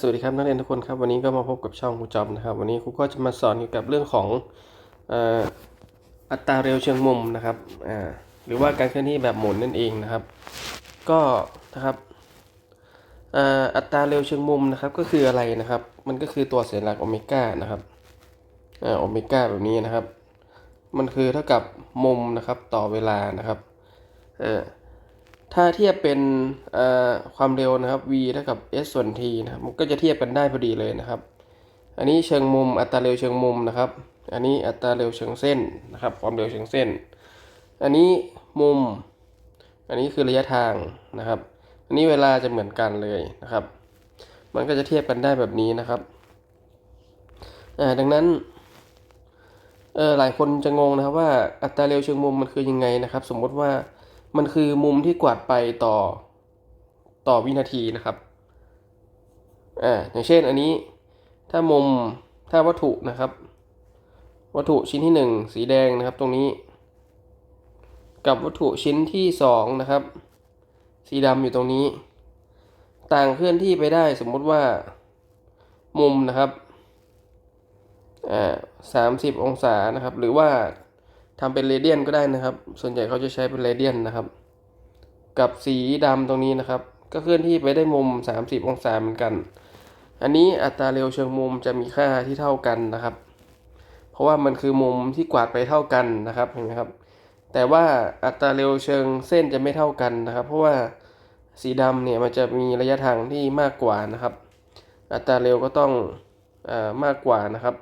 สวัสดีครับนักเรียนทุกคนครับวันนี้ก็มาพบกับช่องครูจอมนะครับ วันนี้ครูก็จะมาสอนเกี่ยวกับเรื่องของอ,อัตราเร็วเชิงมุมนะครับหรือว่าการเคลื่อนที่แบบหมุนนั่นเองนะครับ ก็นะครับอ,อัตราเร็วเชิงมุมนะครับก็คืออะไรนะครับ มันก็คือตัวสัญลักษณ์โอเมก้านะครับโอเมก้าแบบนี้นะครับ มันคือเท่ากับมุมนะครับต่อเวลานะครับเถ้าเทียบเป็นความเร็วนะครับ v เท่ากับ s ส่วน t นะครับมันก็จะเทียบกันได้พอดีเลยนะครับ อันนี้เชิงมุมอัตราเร็วเชิงมุมนะครับ อันนี้อัตราเร็วเชิงเส้นนะครับ ความเร็วเชิงเส้น อันนี้มุม อันนี้คือระยะทางนะครับ อันนี้เวลาจะเหมือนกันเลยนะครับ มันก็จะเทียบกันได้แบบนี้นะครับดังนั้นหลายคนจะงงนะครับว่าอัตราเร็วเชิงมุมมันคือยังไงนะครับ สมมติว่า มันคือมุมที่กวาดไปต่อต่อวินาทีนะครับอ่าอย่างเช่นอันนี้ถ้ามุมถ้าวัตถุนะครับ วัตถุชิ้นที่หนึ่งสีแดงนะครับตรงนี้ กับวัตถุชิ้นที่สองนะครับ สีดำอยู่ตรงนี้ ต่างเคลื่อนที่ไปได้สมมุติว่ามุมนะครับอ่าสามสิบองศานะครับ หรือว่า ทำเป็นเรเดียนก็ได้นะครับ ส่วนใหญ่เขาจะใช้เป็นเรเดียนนะครับ กับสีดำตรงนี้นะครับ ก็เคลื่อนที่ไปได้มุม 30 องศาเหมือนกัน อันนี้อัตราเร็วเชิงมุมจะมีค่าที่เท่ากันนะครับ เพราะว่ามันคือมุมที่กวาดไปเท่ากันนะครับเห็นไหมครับ แต่ว่าอัตราเร็วเชิงเส้นจะไม่เท่ากันนะครับ เพราะว่าสีดำเนี่ยมันจะมีระยะทางที่มากกว่านะครับ อัตราเร็วก็ต้องอมากกว่านะครับ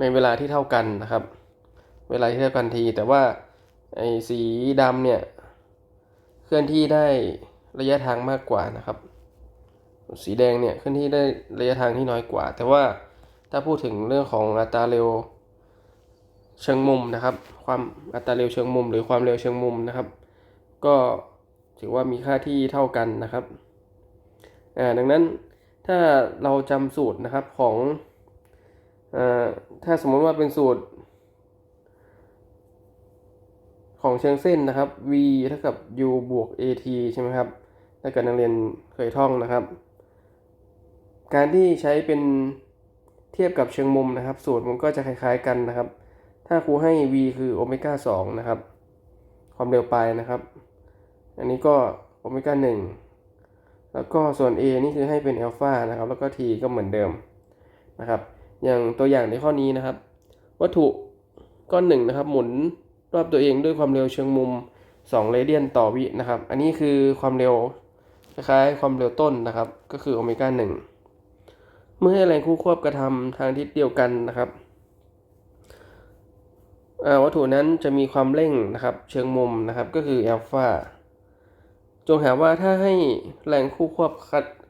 ในเวลาที่เท่ากันนะครับ เวลาที่เท่ากันที แต่ว่าไอ้สีดำเนี่ยเคลื่อนที่ได้ระยะทางมากกว่านะครับ สีแดงเนี่ยเคลื่อนที่ได้ระยะทางที่น้อยกว่า แต่ว่าถ้าพูดถึงเรื่องของอัตราเร็วเชิงมุมนะครับ ความอัตราเร็วเชิงมุม หรือความเร็วเชิงมุมนะครับ ก็ถือว่ามีค่าที่เท่ากันนะครับอ่าดังนั้นถ้าเราจำสูตรนะครับของ ถ้าสมมติว่าเป็นสูตร ของเชิงเส้นนะครับ v เท่ากับ u บวก at ใช่ไหมครับ ถ้าเกิดนักเรียนเคยท่องนะครับ การที่ใช้เป็นเทียบกับเชิงมุมนะครับ สูตรมันก็จะคล้ายๆกันนะครับ ถ้าครูให้ v คือโอเมก้า2นะครับ ความเร็วปลายนะครับ อันนี้ก็โอเมก้า1แล้วก็ส่วน a นี่คือให้เป็นอัลฟานะครับ แล้วก็ t ก็เหมือนเดิมนะครับ อย่างตัวอย่างในข้อนี้นะครับ วัตถุก้อนหนึ่งนะครับ หมุนรอบตัวเองด้วยความเร็วเชิงมุม 2 เรเดียนต่อวินะครับ อันนี้คือความเร็วคล้ายๆความเร็วต้นนะครับ ก็คือโอเมก้า1เมื่อให้แรงคู่ควบกระทำทางทิศเดียวกันนะครับวัตถุนั้นจะมีความเร่งนะครับ เชิงมุมนะครับ ก็คืออัลฟาจงหาว่าถ้าให้แรงคู่ควบ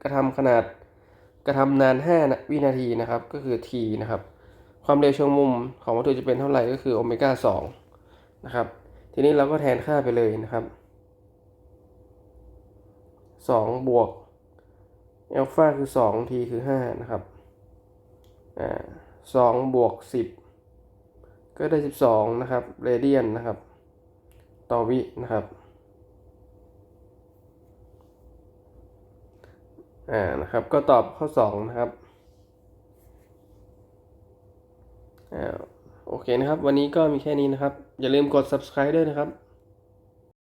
กระทำขนาด กระทำนาน 5 วินาทีนะครับ ก็คือ t นะครับ ความเร็วเชิงมุมของวัตถุจะเป็นเท่าไหร่ก็คือโอเมก้า2นะครับ ทีนี้เราก็แทนค่าไปเลยนะครับ 2 บวกอัลฟาคือ 2 t คือ 5 นะครับอ่า2บวก 10 ก็ได้ 12 นะครับ เรเดียนนะครับ ต่อวินะครับ อ่านะครับ ก็ตอบข้อ2นะครับอ่าโอเคนะครับ วันนี้ก็มีแค่นี้นะครับ อย่าลืมกด subscribe ด้วยนะครับ